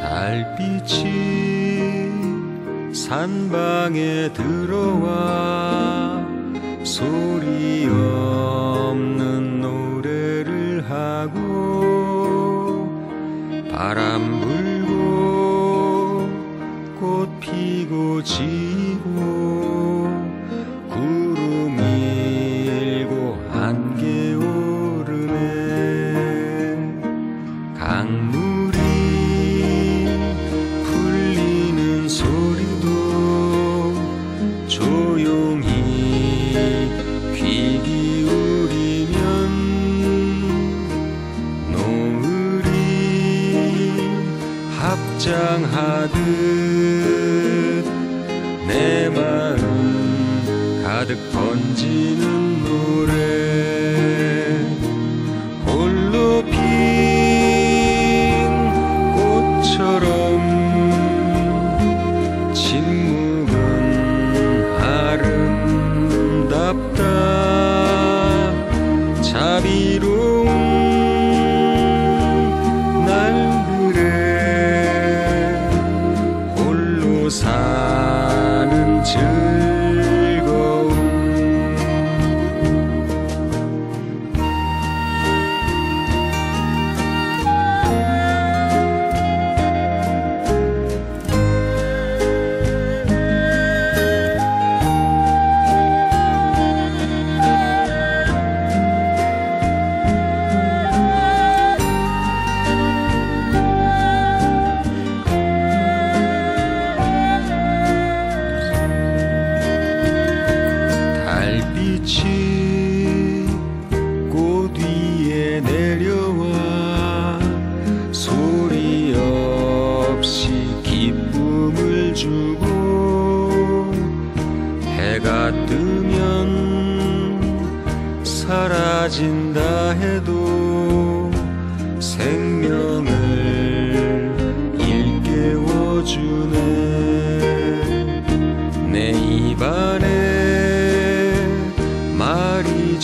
달빛이 산방에 들어와 소리 없는 노래를 하고 바람 불고 꽃 피고 지고 합장하듯 내 마음 가득 번지는 노래. 홀로 핀 꽃처럼 침묵은 아름답다. 자비로 사는 즐 달빛이 꽃 위에 내려와 소리 없이 기쁨을 주고 해가 뜨면 사라진다 해도 생명을 일깨워주네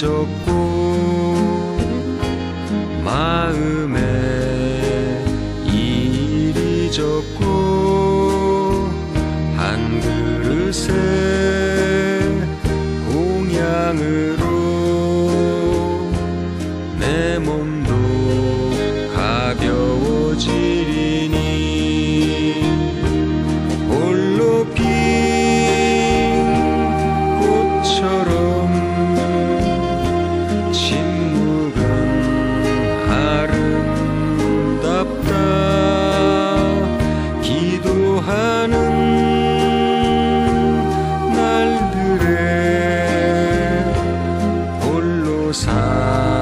잊었고 마음에 일 잊었고 한 그릇에 공양으로 내 몸도 가벼워지 Ah.